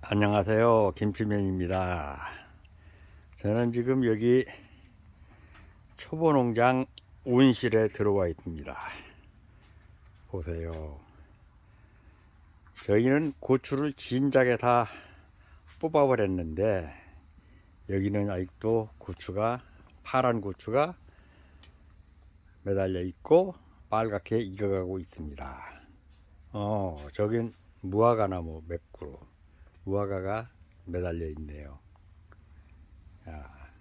안녕하세요. 김치맨입니다. 저는 지금 여기 초보농장 온실에 들어와 있습니다. 보세요. 저희는 고추를 진작에 다 뽑아 버렸는데 여기는 아직도 고추가 파란 고추가 매달려 있고 빨갛게 익어가고 있습니다. 어, 저긴 무화과나무 몇 그루. 무화과가 매달려 있네요. 자,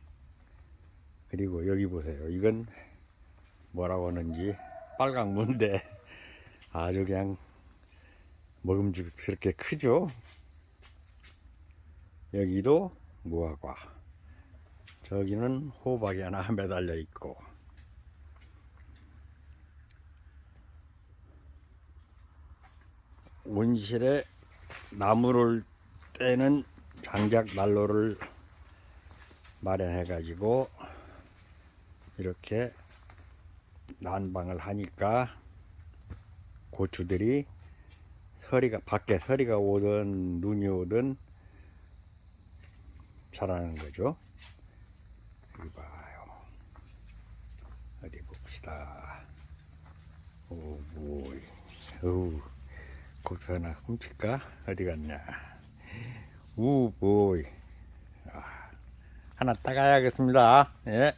그리고 여기 보세요. 이건 뭐라고 하는지 빨강무인데 아주 그냥 먹음직스럽게 크죠. 여기도 무화과. 저기는 호박이 하나 매달려 있고. 온실에 나무를 떼는 장작 난로를 마련해 가지고 이렇게 난방을 하니까 고추들이 서리가 밖에 서리가 오든 눈이 오든 자라는 거죠. 여기 봐요. 어디 봅시다. 오, 뭐, 어우, 고추 하나 훔칠까? 어디 갔냐? 우, 보이. 아, 하나 따가야겠습니다. 예.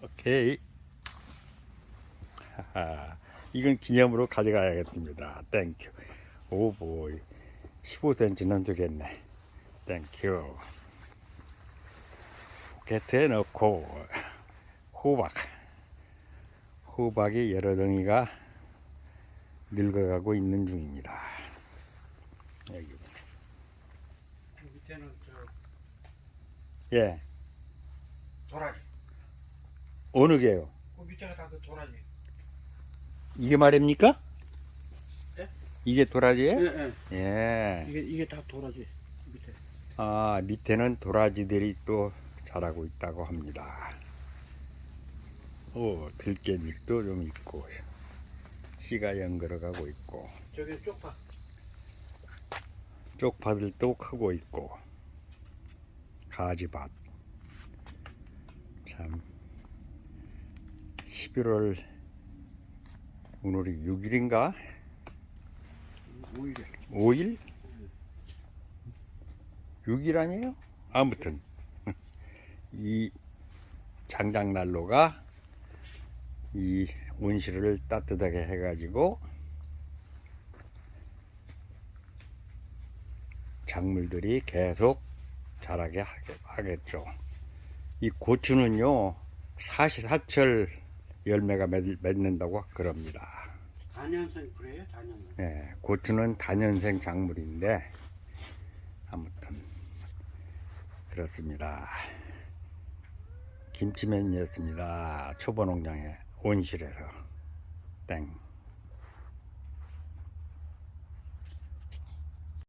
오케이. 하하, 이건 기념으로 가져가야겠습니다. 땡큐. 오, 보이. 15cm는 되겠네. 땡큐. 포켓에 넣고, 호박. 호박이 여러 덩이가 늙어가고 있는 중입니다. 여기. 그 밑에는 저 예. 도라지. 어느 게요? 그 밑에가 다 그 도라지. 이게 말입니까? 예? 이게 도라지예요? 예, 예. 예. 이게 이게 다 도라지. 밑에. 아, 밑에는 도라지들이 또 자라고 있다고 합니다. 오, 들깨잎도 좀 있고, 씨가 연걸어가고 있고, 저기 쪽파. 쪽파들도 크고 있고, 가지밭. 참, 11월, 오늘이 6일인가? 오일에. 5일? 6일 아니에요? 아무튼 이 장작난로가 이 온실을 따뜻하게 해가지고 작물들이 계속 자라게 하겠죠. 이 고추는요 사시사철 열매가 맺- 맺는다고 그럽니다. 단연생 그래요? 단연생. 예, 고추는 단연생 작물인데 아무튼 그렇습니다. 김치맨이었습니다. 초보 농장의 온실에서 땡.